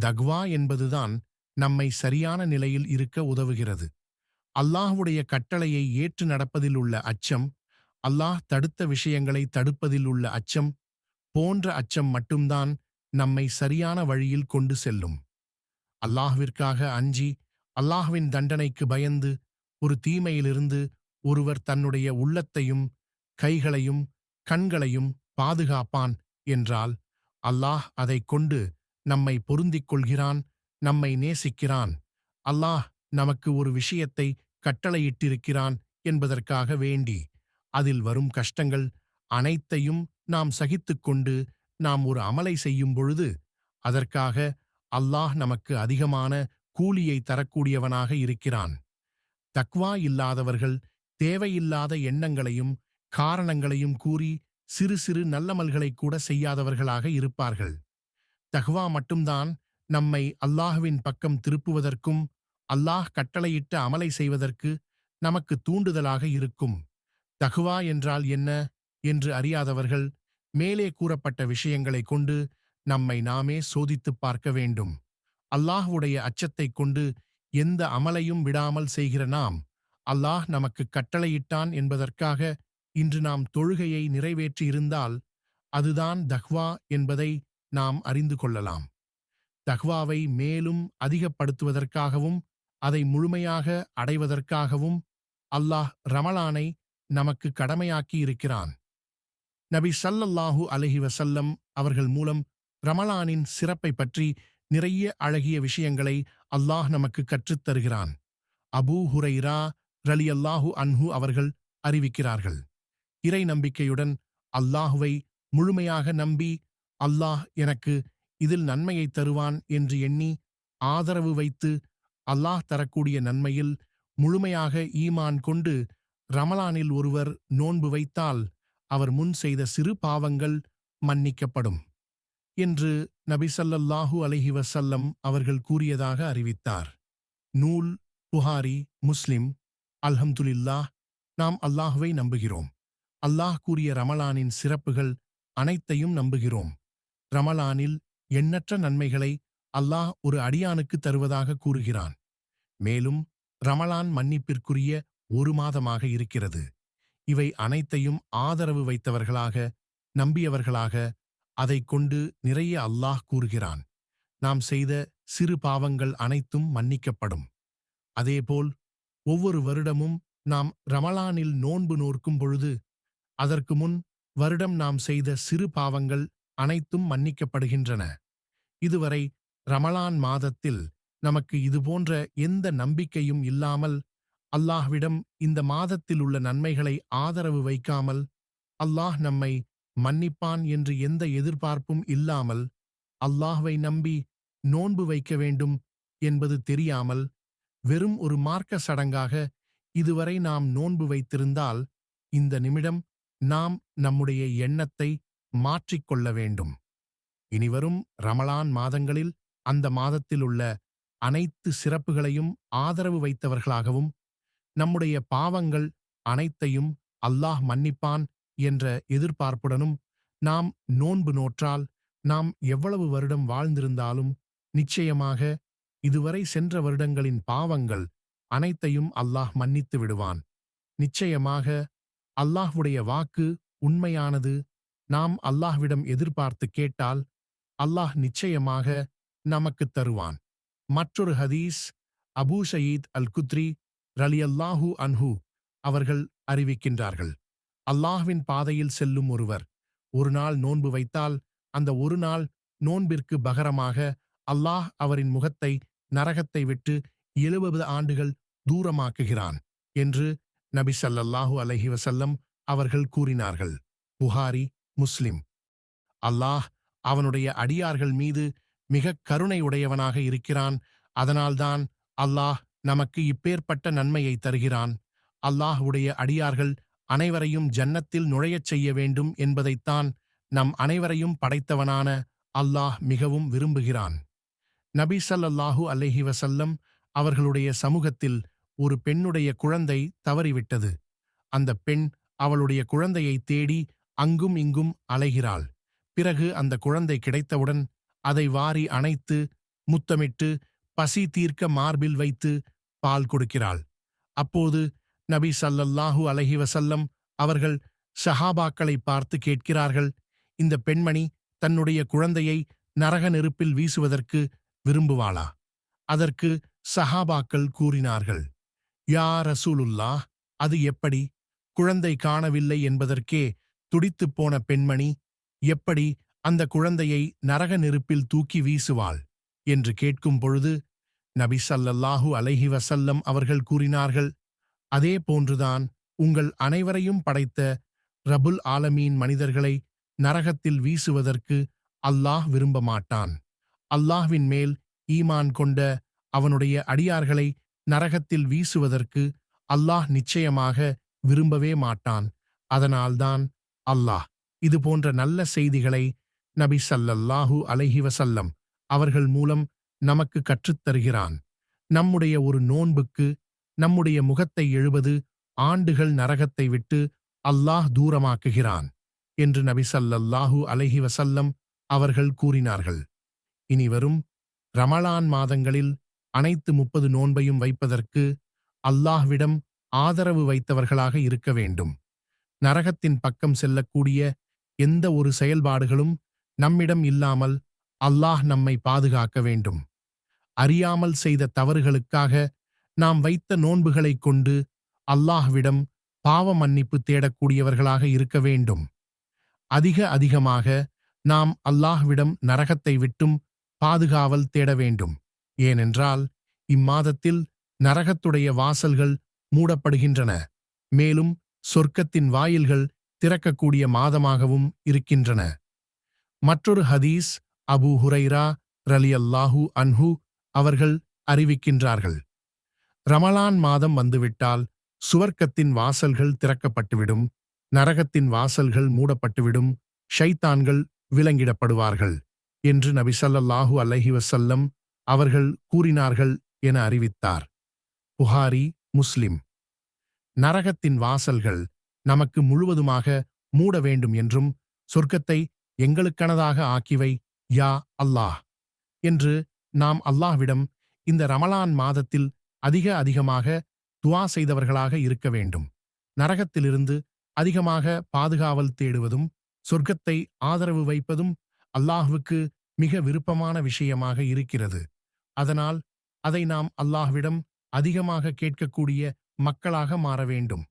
தக்வா என்பதுதான் நம்மை சரியான நிலையில் இருக்க உதவுகிறது. அல்லாஹ்வுடைய கட்டளையை ஏற்று நடப்பதில் உள்ள அச்சம் அல்லாஹ் தடுத்த விஷயங்களை தடுப்பதில் உள்ள அச்சம் போன்ற அச்சம் மட்டும்தான் நம்மை சரியான வழியில் கொண்டு செல்லும். அல்லாஹ்விற்காக அஞ்சி அல்லாஹ்வின் தண்டனைக்கு பயந்து ஒரு தீமையிலிருந்து ஒருவர் தன்னுடைய உள்ளத்தையும் கைகளையும் கண்களையும் பாதுகாப்பான் என்றால் அல்லாஹ் அதைக் கொண்டு நம்மை பொருந்திக் கொள்கிறான் நம்மை நேசிக்கிறான். அல்லாஹ் நமக்கு ஒரு விஷயத்தை கட்டளையிட்டிருக்கிறான் என்பதற்காக வேண்டி. அதில் வரும் கஷ்டங்கள் அனைத்தையும் நாம் சகித்துக்கொண்டு நாம் ஒரு அமலை செய்யும் பொழுது அதற்காக அல்லாஹ் நமக்கு அதிகமான கூலியை தரக்கூடியவனாக இருக்கிறான். தக்வா இல்லாதவர்கள் தேவையில்லாத எண்ணங்களையும் காரணங்களையும் கூறி சிறு சிறு நல்லமல்களை கூட செய்யாதவர்களாக இருப்பார்கள். தஹ்வா மட்டும்தான் நம்மை அல்லாஹுவின் பக்கம் திருப்புவதற்கும் அல்லாஹ் கட்டளையிட்ட அமலை செய்வதற்கு நமக்கு தூண்டுதலாக இருக்கும். தகுவா என்றால் என்ன என்று அறியாதவர்கள் மேலே கூறப்பட்ட விஷயங்களைக் கொண்டு நம்மை நாமே சோதித்துப் பார்க்க வேண்டும். அல்லாஹ்வுடைய அச்சத்தைக் கொண்டு எந்த அமலையும் விடாமல் செய்கிற நாம் அல்லாஹ் நமக்கு கட்டளையிட்டான் என்பதற்காக இன்று நாம் தொழுகையை நிறைவேற்றியிருந்தால் அதுதான் தஹ்வா என்பதை நாம் அறிந்து கொள்ளலாம். தஹ்வாவை மேலும் அதிகப்படுத்துவதற்காகவும் அதை முழுமையாக அடைவதற்காகவும் அல்லாஹ் ரமலானை நமக்கு கடமையாக்கி இருக்கிறான். நபி சல்லல்லாஹு அலஹி வசல்லம் அவர்கள் மூலம் ரமலானின் சிறப்பை பற்றி நிறைய அழகிய விஷயங்களை அல்லாஹ் நமக்கு கற்றுத் தருகிறான். அபூ ஹுரைரா ரலியல்லாஹு அன்ஹு அவர்கள் அறிவிக்கிறார்கள். இறை நம்பிக்கையுடன் அல்லாஹுவை முழுமையாக நம்பி அல்லாஹ் எனக்கு இதில் நன்மையை தருவான் என்று எண்ணி ஆதரவு வைத்து அல்லாஹ் தரக்கூடிய நன்மையில் முழுமையாக ஈமான் கொண்டு ரமலானில் ஒருவர் நோன்பு வைத்தால் அவர் முன் செய்த சிறு பாவங்கள் மன்னிக்கப்படும் என்று நபிசல்லல்லாஹு அலஹி வசல்லம் அவர்கள் கூறியதாக அறிவித்தார். நூல் புகாரி முஸ்லிம் அல்ஹம்துலில்லாஹ் நாம் அல்லாஹுவை நம்புகிறோம். அல்லாஹ் கூறிய ரமலானின் சிறப்புகள் அனைத்தையும் நம்புகிறோம். ரமலானில் எண்ணற்ற நன்மைகளை அல்லாஹ் ஒரு அடியானுக்கு தருவதாக கூறுகிறான். மேலும் ரமலான் மன்னிப்பிற்குரிய ஒரு மாதமாக இருக்கிறது. இவை அனைத்தையும் ஆதரவு வைத்தவர்களாக நம்பியவர்களாக அதைக் கொண்டு நிறைய அல்லாஹ் கூறுகிறான். நாம் செய்த சிறு பாவங்கள் அனைத்தும் மன்னிக்கப்படும். அதேபோல் ஒவ்வொரு வருடமும் நாம் ரமலானில் நோன்பு நோர்க்கும் பொழுது அதற்கு முன் வருடம் நாம் செய்த சிறு பாவங்கள் அனைத்தும் மன்னிக்கப்படுகின்றன. இதுவரை ரமலான் மாதத்தில் நமக்கு இதுபோன்ற எந்த நம்பிக்கையும் இல்லாமல் அல்லாஹ்விடம் இந்த மாதத்தில் உள்ள நன்மைகளை ஆதரவு வைக்காமல் அல்லாஹ் நம்மை மன்னிப்பான் என்று எந்த எதிர்பார்ப்பும் இல்லாமல் அல்லாஹ்வை நம்பி நோன்பு வைக்க வேண்டும் என்பது தெரியாமல் வெறும் ஒரு மார்க்க சடங்காக இதுவரை நாம் நோன்பு வைத்திருந்தால் இந்த நிமிடம் நாம் நம்முடைய எண்ணத்தை மாற்றிக்கொள்ள வேண்டும். இனிவரும் ரமலான் மாதங்களில் அந்த மாதத்தில் உள்ள அனைத்து சிறப்புகளையும் ஆதரவு வைத்தவர்களாகவும் நம்முடைய பாவங்கள் அனைத்தையும் அல்லாஹ் மன்னிப்பான் என்ற எதிர்பார்ப்புடனும் நாம் நோன்பு நோற்றால் நாம் எவ்வளவு வருடம் வாழ்ந்திருந்தாலும் நிச்சயமாக இதுவரை சென்ற வருடங்களின் பாவங்கள் அனைத்தையும் அல்லாஹ் மன்னித்து விடுவான். நிச்சயமாக அல்லாஹ்வுடைய வாக்கு உண்மையானது நாம் அல்லாஹ்விடம் எதிர்பார்த்து கேட்டால் அல்லாஹ் நிச்சயமாக நமக்குத் தருவான். மற்றொரு ஹதீஸ் அபூ ஷயீத் அல் குத்ரி ரலியல்லாஹு அன்ஹு அவர்கள் அறிவிக்கின்றார்கள். அல்லாஹ்வின் பாதையில் செல்லும் ஒருவர் ஒரு நாள் நோன்பு வைத்தால் அந்த ஒரு நாள் நோன்பிற்கு பகரமாக அல்லாஹ் அவரின் முகத்தை நரகத்தை விட்டு எழுபது ஆண்டுகள் தூரமாக்குகிறான் என்று நபி சல்லல்லாஹு அலஹி வசல்லம் அவர்கள் கூறினார்கள். புகாரி முஸ்லிம். அல்லாஹ் அவனுடைய அடியார்கள் மீது மிகக் கருணையுடையவனாக இருக்கிறான். அதனால்தான் அல்லாஹ் நமக்கு இப்பேற்பட்ட நன்மையை தருகிறான். அல்லாஹுடைய அடியார்கள் அனைவரையும் ஜன்னத்தில் நுழையச் செய்ய வேண்டும் என்பதைத்தான் நம் அனைவரையும் படைத்தவனான அல்லாஹ் மிகவும் விரும்புகிறான். நபி ஸல்லல்லாஹு அலைஹி வசல்லம் அவர்களுடைய சமூகத்தில் ஒரு பெண்ணுடைய குழந்தை தவறிவிட்டது. அந்த பெண் அவளுடைய குழந்தையை தேடி அங்கும் இங்கும் அலைகிறாள். பிறகு அந்த குழந்தை கிடைத்தவுடன் அதை வாரி அணைத்து முத்தமிட்டு பசி தீர்க்க மார்பில் வைத்து பால் கொடுக்கிறாள். அப்போது நபி ஸல்லல்லாஹு அலஹி வசல்லம் அவர்கள் ஷஹாபாக்களை பார்த்து கேட்கிறார்கள் இந்த பெண்மணி தன்னுடைய குழந்தையை நரக நெருப்பில் வீசுவதற்கு விரும்புவாளா? அதற்கு சஹாபாக்கள் கூறினார்கள் யா ரசூலுல்லாஹ் அது எப்படி? குழந்தை காணவில்லை என்பதற்கே துடித்துப் போன பெண்மணி எப்படி அந்த குழந்தையை நரக நெருப்பில் தூக்கி வீசுவாள்? என்று கேட்கும் பொழுது நபி சல்லல்லாஹு அலைஹி வசல்லம் அவர்கள் கூறினார்கள் அதே போன்றுதான் உங்கள் அனைவரையும் படைத்த ரபுல் ஆலமீன் மனிதர்களை நரகத்தில் வீசுவதற்கு அல்லாஹ் விரும்ப மாட்டான் அல்லாஹ்வின் மேல் ஈமான் கொண்ட அவனுடைய அடியார்களை நரகத்தில் வீசுவதற்கு அல்லாஹ் நிச்சயமாக விரும்பவே மாட்டான். அதனால்தான் அல்லாஹ் இது போன்ற நல்ல செய்திகளை நபி சல்லல்லாஹு அலைஹி வஸல்லம் அவர்கள் மூலம் நமக்கு கற்றுத் தருகிறான். நம்முடைய ஒரு நோன்புக்கு நம்முடைய முகத்தை எழுபது ஆண்டுகள் நரகத்தை விட்டு அல்லாஹ் தூரமாக்குகிறான் என்று நபி அல்லல்லாஹு அலைஹிவசல்லம் அவர்கள் கூறினார்கள். இனி வரும் ரமலான் மாதங்களில் அனைத்து முப்பது நோன்பையும் வைப்பதற்கு அல்லாஹ்விடம் ஆதரவு வைத்தவர்களாக இருக்க வேண்டும். நரகத்தின் பக்கம் செல்லக்கூடிய எந்த ஒரு செயல்பாடுகளும் நம்மிடம் இல்லாமல் அல்லாஹ் நம்மை பாதுகாக்க வேண்டும். அறியாமல் செய்த தவறுகளுக்காக நாம் வைத்த நோன்புகளைக் கொண்டு அல்லாஹ்விடம் பாவ மன்னிப்பு தேடக்கூடியவர்களாக இருக்க வேண்டும். அதிக அதிகமாக நாம் அல்லாஹ்விடம் நரகத்தை விட்டும் பாதுகாவல் தேட வேண்டும். ஏனென்றால் இம்மாதத்தில் நரகத்துடைய வாசல்கள் மூடப்படுகின்றன. மேலும் சொர்க்கத்தின் வாயில்கள் திறக்கக்கூடிய மாதமாகவும் இருக்கின்றன. மற்றொரு ஹதீஸ் அபூ ஹுரைரா ரலியல்லாஹு அன்ஹு அவர்கள் அறிவிக்கின்றார்கள். ரமலான் மாதம் வந்துவிட்டால் சுவர்க்கத்தின் வாசல்கள் திறக்கப்பட்டுவிடும் நரகத்தின் வாசல்கள் மூடப்பட்டுவிடும் ஷைத்தான்கள் விலங்கிடப்படுவார்கள் என்று நபி ஸல்லல்லாஹு அலைஹி அவர்கள் கூறினார்கள் என அறிவித்தார். புகாரி முஸ்லிம். நரகத்தின் வாசல்கள் நமக்கு முழுவதுமாக மூட வேண்டும் என்றும் சொர்க்கத்தை எங்களுக்கனதாக ஆக்கிவை யா அல்லாஹ். என்று நாம் அல்லாஹ்விடம் இந்த ரமலான் மாதத்தில் அதிக அதிகமாக துவா செய்தவர்களாக இருக்க வேண்டும். நரகத்திலிருந்து அதிகமாக பாதுகாவல் தேடுவதும் சொர்க்கத்தை ஆதரவு வைப்பதும் அல்லாஹ்வுக்கு மிக விருப்பமான விஷயமாக இருக்கிறது. அதனால் அதை நாம் அல்லாஹ்விடம் அதிகமாக கேட்கக்கூடிய மக்களாக மாற வேண்டும்.